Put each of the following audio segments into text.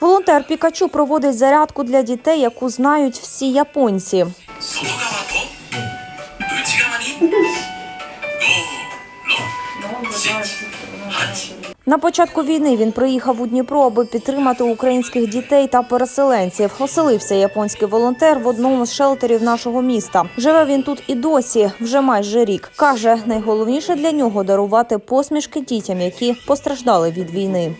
Волонтер Пікачу проводить зарядку для дітей, яку знають всі японці. На початку війни він приїхав у Дніпро, аби підтримати українських дітей та переселенців. Оселився японський волонтер в одному з шелтерів нашого міста. Живе він тут і досі, вже майже рік. Каже, найголовніше для нього дарувати посмішки дітям, які постраждали від війни.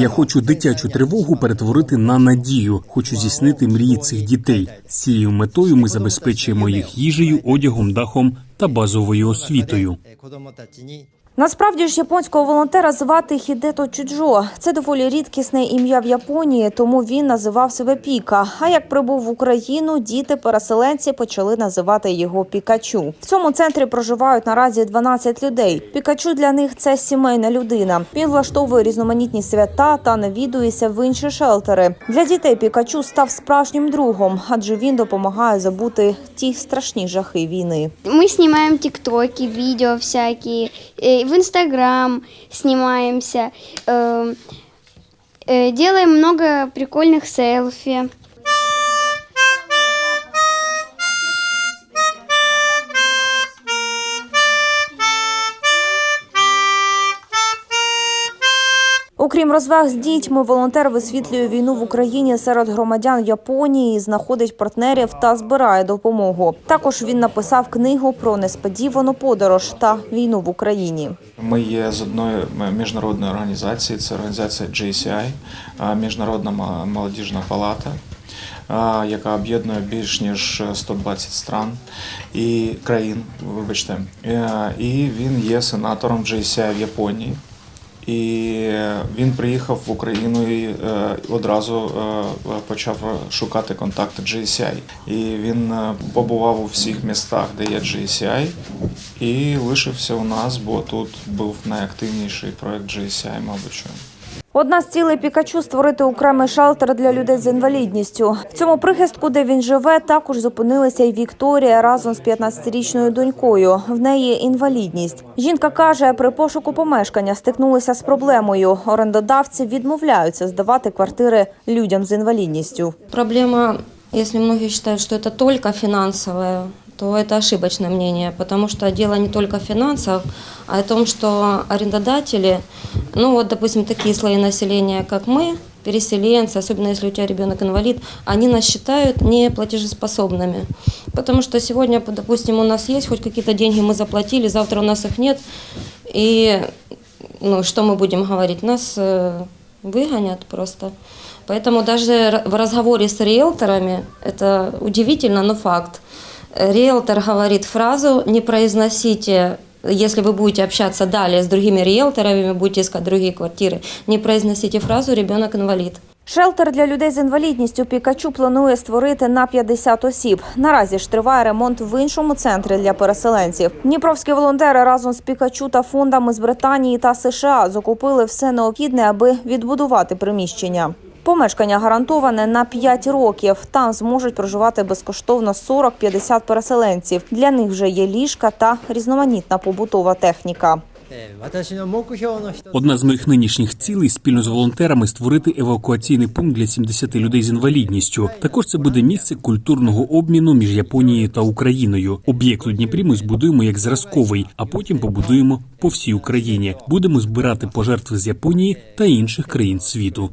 Я хочу дитячу тривогу перетворити на надію. Хочу здійснити мрії цих дітей. З Цією метою ми забезпечуємо їх їжею, одягом, дахом та базовою освітою. Насправді ж японського волонтера звати Хідето Чуджо. Це доволі рідкісне ім'я в Японії, тому він називав себе Піка. А як прибув в Україну, діти-переселенці почали називати його Пікачу. В цьому центрі проживають наразі 12 людей. Пікачу для них це сімейна людина. Він влаштовує різноманітні свята та навідується в інші шелтери. Для дітей Пікачу став справжнім другом, адже він допомагає забути ті страшні жахи війни. Ми знімаємо тіктоки, відео всякі. Е, в Инстаграм снимаемся, э, э, делаем много прикольных селфи. Окрім розваг з дітьми, волонтер висвітлює війну в Україні серед громадян Японії, знаходить партнерів та збирає допомогу. Також він написав книгу про несподівану подорож та війну в Україні. Ми є з одної міжнародної організації, це організація JCI, Міжнародна молодіжна палата, яка об'єднує більш ніж 120 стран і країн. Вибачте, Е, і він є сенатором JCI в Японії. І він приїхав в Україну і е, одразу е, почав шукати контакти GCI. І він е, побував у всіх містах, де є GCI, і лишився у нас, бо тут був найактивніший проект GCI, мабуть. Що. Одна з цілей Пікачу створити окремий шелтер для людей з інвалідністю. В цьому прихистку, де він живе, також зупинилася й Вікторія разом з 15-річною донькою. В неї інвалідність. Жінка каже, при пошуку помешкання стикнулися з проблемою. Орендодавці відмовляються здавати квартири людям з інвалідністю. Проблема, если многие считают, что это только финансовая, то это ошибочное мнение, потому что дело не только в финансах, а о том, что арендодатели, ну вот, допустим, такие слои населения, как мы, переселенцы, особенно если у тебя ребенок инвалид, они нас считают неплатежеспособными. Потому что сегодня, допустим, у нас есть хоть какие-то деньги мы заплатили, завтра у нас их нет, и ну, что мы будем говорить? Нас э, выгонят просто. Поэтому даже в разговоре с риэлторами, это удивительно, но факт, риэлтор говорит фразу «не произносите если вы будете общаться далее с другими риэлторами, будете искать другие квартиры, не произносите фразу «ребенок инвалид». Шелтер для людей з інвалідністю Пікачу планує створити на 50 осіб. Наразі ж триває ремонт в іншому центрі для переселенців. Дніпровські волонтери разом з Пікачу та фондами з Британії та США закупили все необхідне, аби відбудувати приміщення. Помешкання гарантоване на 5 років. Там зможуть проживати безкоштовно 40-50 переселенців. Для них вже є ліжка та різноманітна побутова техніка. Одна з моїх нинішніх цілей спільно з волонтерами створити евакуаційний пункт для 70 людей з інвалідністю. Також це буде місце культурного обміну між Японією та Україною. Об'єкт у Дніпрі ми збудуємо як зразковий, а потім побудуємо по всій Україні. Будемо збирати пожертви з Японії та інших країн світу.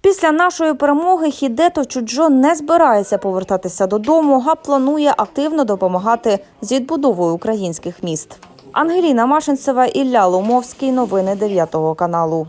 Після нашої перемоги Хідето Чуджо не збирається повертатися додому, а планує активно допомагати з відбудовою українських міст. Ангеліна Машинцева Ілля Ломовський. Новини 9 каналу.